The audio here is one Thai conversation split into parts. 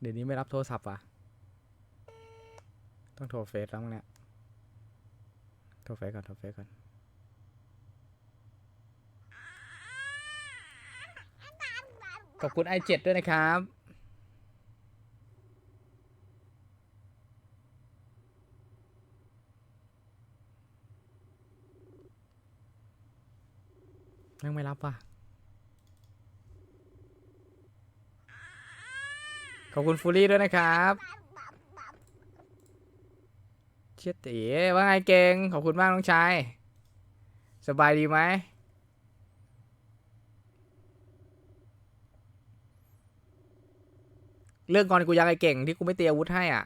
เดี๋ยวนี้ไม่รับโทรศัพท์วะต้องโทรเฟซแล้วมั้งเนี่ย โทรเฟซก่อน โทรเฟซก่อน ขอบคุณไอเจ็ดด้วยนะครับ ยังไม่รับว่ะ ขอบคุณฟูลี่ด้วยนะครับเชียตีว่าไงเก่งขอบคุณมากน้องชายสบายดีไหมเรื่องก่อนกูยังไอเก่งที่กูไม่เตรียมอาวุธให้อะ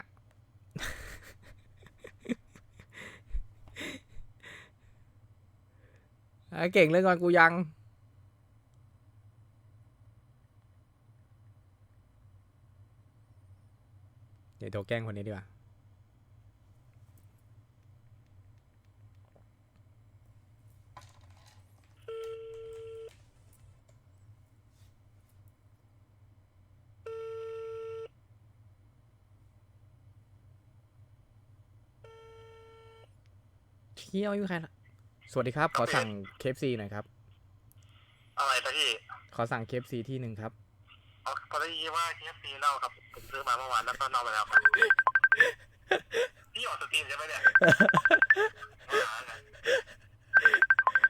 เก่งเรื่องก่อนกูยัง เดี๋ยวโทรแกล้งคนนี้ดีกว่า เที่ยวอยู่ใครล่ะ สวัสดีครับ ขอสั่งเคฟซีหน่อยครับ อะไรนะพี่ขอสั่งเคฟซีที่หนึ่งครับ เอาพอได้ยินว่าเคฟซีเน่าครับผม ซื้อมาเมื่อวานแล้วก็เน่าไปแล้วครับพี่ออกสตรีมใช่ไหมเนี่ยอ่าไง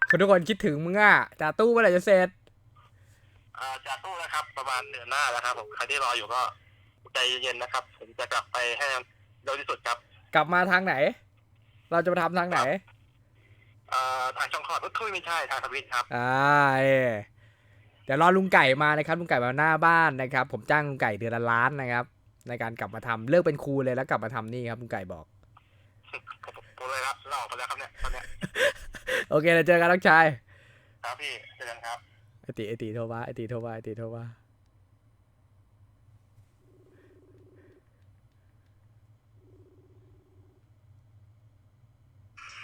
คนทุกคนคิดถึงมึงอะจ่าตู้เมื่อไหร่จะเสร็จอ่าจากตู้นะครับ ประมาณเดือนหน้าแล้วครับผมใครที่รออยู่ก็ใจเย็นๆนะครับ ผมจะกลับไปให้เร็วที่สุดครับ กลับมาทางไหน เราจะมาทำทางไหนอ่าทางช่องคลอดเอ้ยไม่ใช่ทางทวิตครับ อ่าเอ่เดี๋ยวรอลุงไก่มานะครับลุงไก่มาหน้าบ้านนะครับ ผมจ้างลุงไก่เดือนละล้านนะครับ ในการกลับมาทำเลิกเป็นครูเลยแล้วกลับมาทำนี่ครับลุงไก่บอกผมผมเลยครับเราออกไปแล้วครับเนี่ยตอนเนี้ยโอเคเราเจอกันน้องชายครับพี่เจอกันครับไอติไอติโทรมาไอติโทรมาไอติโทรมา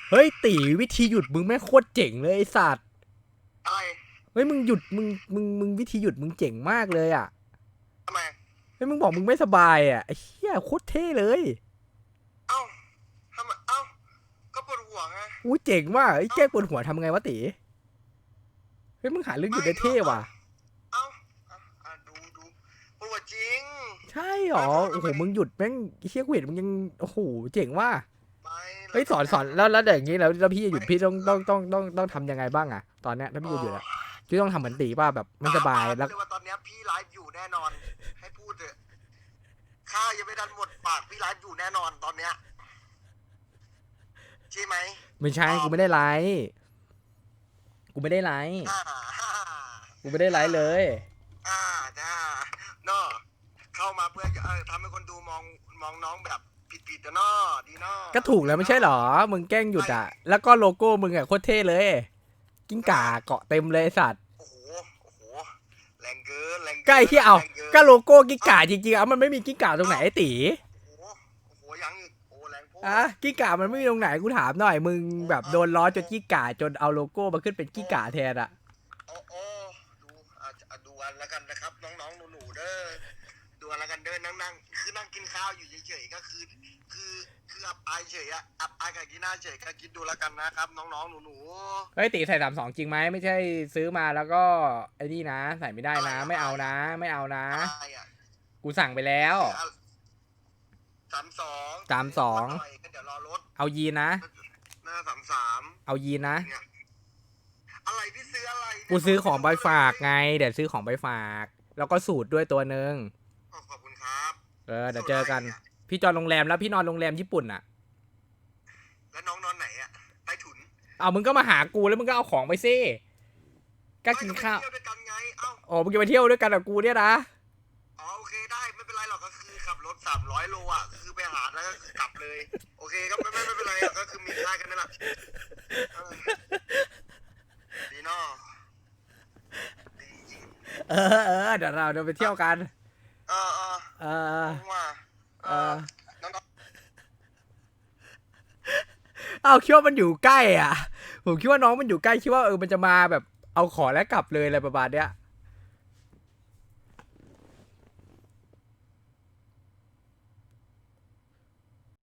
เฮ้ยตีวิธีหยุดมึงแม่งโคตรเจ๋งเลยไอสัตว์อะไรเฮ้ยมึงหยุดมึงมึงมึงวิธีหยุดมึงเจ๋งมากเลยอะทำไมเฮ้ยมึงบอกมึงไม่สบายอะไอ้เหี้ยโคตรเท่เลยเอ้าทำไมเอ้าก็ปวดหัวไงอู้เจ๋งว่ะไอ้ยแก้ปวดหัวทำไงวะตีเฮ้ยมึงหาเรื่องหยุดได้เท่ว่ะ เอ้าอะอะดูดูปวดจริง ใช่หรอโอ้โหมึงหยุดแม่งไอ้เชี่ยกูเห็นมึงยังโอ้โหเจ๋งว่ะไปเฮ้ยสอนสอนแล้วแล้วอย่างงี้แล้วแล้วพี่จะหยุดพี่ต้องต้องต้องต้องต้องทำยังไงบ้างอะตอนเนี้ยถ้าพี่จะหยุดอะ พี่ต้องทำเหมือนตีป่ะแบบไม่สบายแล้ว เรียกว่าตอนเนี้ยพี่ไลฟ์อยู่แน่นอน ให้พูดเถอะข้ายังไม่ดันหมดปากพี่ไลฟ์อยู่แน่นอนตอนเนี้ยใช่ไหมไม่ใช่กูไม่ได้ไลฟ์กูไม่ได้ไลฟ์อ่าฮ่ากูไม่ได้ไลฟ์เลย อ่าจ้าเนาะเข้ามาเพื่อจะเออทำให้คนดูมองมองน้องแบบผิดๆนะเนาะดีเนาะก็ถูกแล้วไม่ใช่หรอ มึงแกล้งหยุดอะ แล้วก็โลโก้มึงอะโคตรเท่เลย กิ้งก่าเกาะเต็มเลยไอ้สัตว์โอ้โหโอ้โหแรงเกินแรงเนใกล้ที่เอาแรงนก็โลโก้กิ้งก่าจริงๆอะมันไม่มีกิ้งก่าตรงไหนไอ้ตีโอ้โหโอ้โหยังอีกโอ้แรงโพดอะกิ้งก่ามันไม่มีตรงไหนกูถามหน่อยมึงแบบโดนล้อจนกิ้งก่าจนเอาโลโก้มาขึ้นเป็นกิ้งก่าแทนอะโอ้โอ้ดูอาจจะดูอันแล้วกันนะครับ น้องๆหนูๆเด้อดูอันแล้วกันเด้อนั่งนั่งคือนั่งกินข้าวอยู่เฉยๆก็คือ คือ คืออับอายเฉยอะอับอายกับกินหน้าเฉยก็คิดดูแล้วกันนะครับ น้องๆหนูเฮ้ยตีใส่สามสองจริงไหมไม่ใช่ซื้อมาแล้วก็ไอ้นี่นะ ใส่ไม่ได้นะ ไม่เอานะ ไม่เอานะ ๆอะไรอะกูสั่งไปแล้ว สามสองสามสองเดี๋ยวรอรถเอายีนนะ หน้าสามสามเอายีนนะเนี่ยอะไรพี่ซื้ออะไรเนี่ยกูซื้อของไปฝากไง เดี๋ยวซื้อของไปฝาก แล้วก็สูตรด้วยตัวหนึ่งอ๋อขอบคุณครับ เออเดี๋ยวเจอกัน พี่จองโรงแรมแล้วพี่นอนโรงแรมญี่ปุ่นอะแล้วน้องนอนไหนอะใต้ถุนเอามึงก็มาหากูแล้วมึงก็เอาของไปสิก็กินข้าวเที่ยวด้วยกันไงเอ้าอ๋อมึงจะไปเที่ยวด้วยกันกับกูเนี่ยนะอ๋อโอเคได้ไม่เป็นไรหรอกก็คือขับรถสามร้อยโลอะคือไปหาแล้วก็คือกลับเลย โอเคก็ไม่ไม่ไม่เป็นไรอะก็คือมีได้กันนั่นแหละเออดีเนาะดีจริงเออเออเดี๋ยวเราเดี๋ยวไปเที่ยวกัน เออเออเออ ว่า เออน้องเอาคิดว่ามันอยู่ใกล้อะ ผมคิดว่าน้องมันอยู่ใกล้คิดว่าเออมันจะมาแบบเอาของแล้วกลับเลยอะไรประมาณเนี้ย